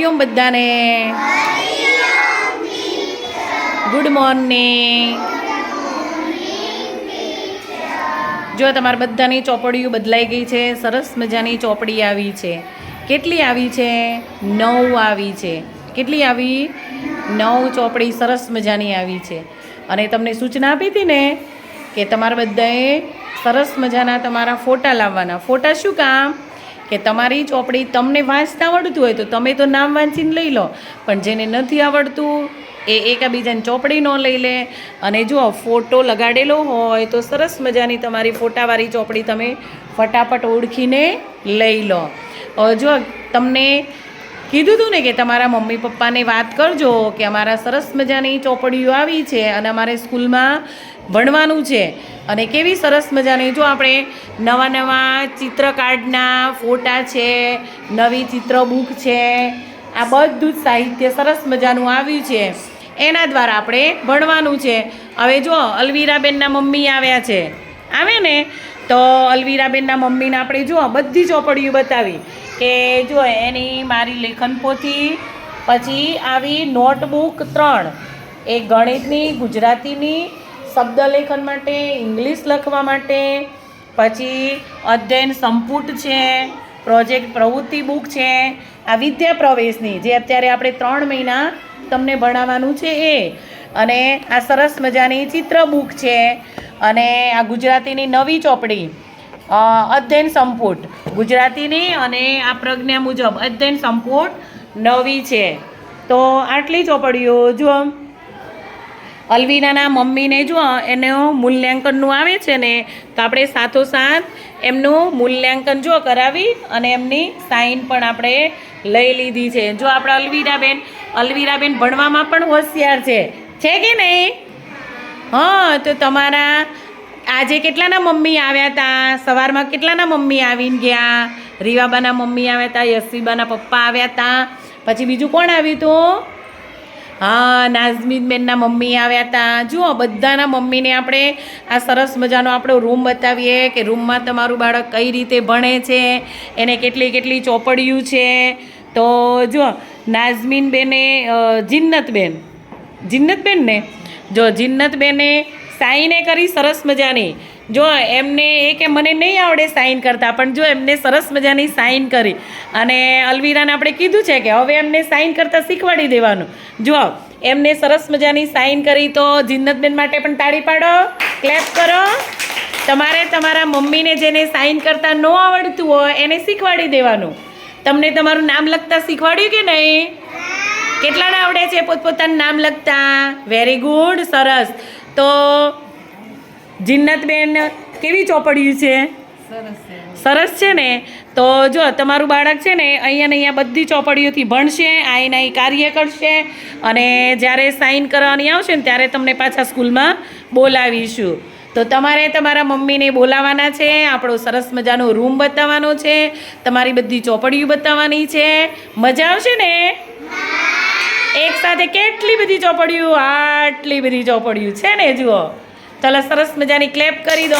કેમ બધાને? Good morning જો તમારા બધાની ચોપડીઓ બદલાઈ ગઈ છે, સરસ મજાની ચોપડી આવી છે. કેટલી આવી છે? નવ આવી છે. કેટલી આવી? નવ ચોપડી સરસ મજાની આવી છે. અને તમને સૂચના આપી હતી ને કે તમારા બધાએ સરસ મજાના તમારા ફોટા લાવવાના. ફોટા શું કામ? કે તમારી ચોપડી તમને વાંચતા આવડતું હોય તો તમે તો નામ વાંચીને લઈ લો. પણ જેને નથી આવડતું, એ એકાબીજાની ચોપડી ન લઈ લે. અને જો ફોટો લગાડેલો હોય તો સરસ મજાની તમારી ફોટાવાળી ચોપડી તમે ફટાફટ ઓળખીને લઈ લો. જો તમને કીધું હતું ને કે તમારા મમ્મી પપ્પાને વાત કરજો કે અમારા સરસ મજાની ચોપડીઓ આવી છે અને અમારે સ્કૂલમાં ભણવાનું છે. અને કેવી સરસ મજાની, જો આપણે નવા નવા ચિત્ર કાર્ડના ફોટા છે, નવી ચિત્ર બુક છે, આ બધું જ સાહિત્ય સરસ મજાનું આવ્યું છે. એના દ્વારા આપણે ભણવાનું છે. હવે જો અલવીરાબેનના મમ્મી આવ્યા છે. આવે ને, તો અલવીરાબેનના મમ્મીને આપણે જુઓ, બધી ચોપડીઓ બતાવી કે જો એની મારી લેખન પોથી પછી આવી નોટબુક ત્રણ. એ ગણિતની, ગુજરાતીની, શબ્દ લેખન માટે, ઇંગ્લિશ લખવા માટે, પછી અધ્યયન સંપુટ છે, પ્રોજેક્ટ પ્રવૃત્તિ બુક છે, આ વિદ્યા પ્રવેશની, જે અત્યારે આપણે ત્રણ મહિના તમને ભણાવવાનું છે એ. અને આ સરસ મજાની ચિત્ર બુક છે. અને આ ગુજરાતીની નવી ચોપડી અધ્યયન સંપુટ. ગુજરાતીની અને આ પ્રજ્ઞા મુજબ અધ્યયન સંપુટ નવી છે. તો આટલી ચોપડીઓ જો અલવીનાના મમ્મીને જો એનું મૂલ્યાંકનનું આવે છે ને, તો આપણે સાથોસાથ એમનું મૂલ્યાંકન જો કરાવી અને એમની સાઈન પણ આપણે લઈ લીધી છે. જો આપણા અલવીરાબેન અલવીરાબેન ભણવામાં પણ હોશિયાર છે. છે કે નહીં? હા તો તમારા આજે કેટલાના મમ્મી આવ્યા હતા સવારમાં કેટલાના મમ્મી આવીને ગયા? રીવાબાના મમ્મી આવ્યા હતા યસીબાના પપ્પા આવ્યા હતા પછી બીજું કોણ આવ્યું હતું હા નાઝમીન બેનના મમ્મી આવ્યા હતા જુઓ બધાના મમ્મીને આપણે આ સરસ મજાનો આપણો રૂમ બતાવીએ કે રૂમમાં તમારું બાળક કઈ રીતે ભણે છે એને કેટલી કેટલી ચોપડિયું છે. તો જુઓ નાઝમીન બેને અ, જિન્નતબેન. જિન્નતબેન ને જો જિન્નતબેને સાઈને કરી સરસ મજાની. જો એમને એ કે મને નહીં આવડે સાઈન કરતા, પણ જો એમને સરસ મજાની સાઈન કરી. અને અલવીરાને આપણે કીધું છે કે હવે એમને સાઈન કરતાં શીખવાડી દેવાનું. જો એમને સરસ મજાની સાઈન કરી તો જિન્નતબેન માટે પણ તાળી પાડો, ક્લેપ કરો. તમારે તમારા મમ્મીને જેને સાઈન કરતાં ન આવડતું હોય એને શીખવાડી દેવાનું. તમને તમારું નામ લખતા શીખવાડ્યું કે નહીં? કેટલાને આવડે છે પોતપોતાનું નામ લખતા? વેરી ગુડ સરસ. તો જિન્નતબેન કેવી ચોપડિયું છે? સરસ છે. ને? તો જો તમારું બાળક છે ને અહીંયા ને અહીંયા બધી ચોપડીઓથી ભણશે આઈને અહીં કાર્ય કરશે અને જ્યારે સાઈન કરવાની આવશે ને ત્યારે તમને પાછા સ્કૂલમાં બોલાવીશું. તો તમારે તમારા મમ્મીને બોલાવવાના છે આપણો સરસ મજાનો રૂમ બતાવવાનો છે તમારી બધી ચોપડીઓ બતાવવાની છે. મજા આવશે ને? એક સાથે કેટલી બધી ચોપડીયું આટલી બધી ચોપડીયું છે ને, જુઓ. ચાલો સરસ મજાની ક્લેપ કરી દો.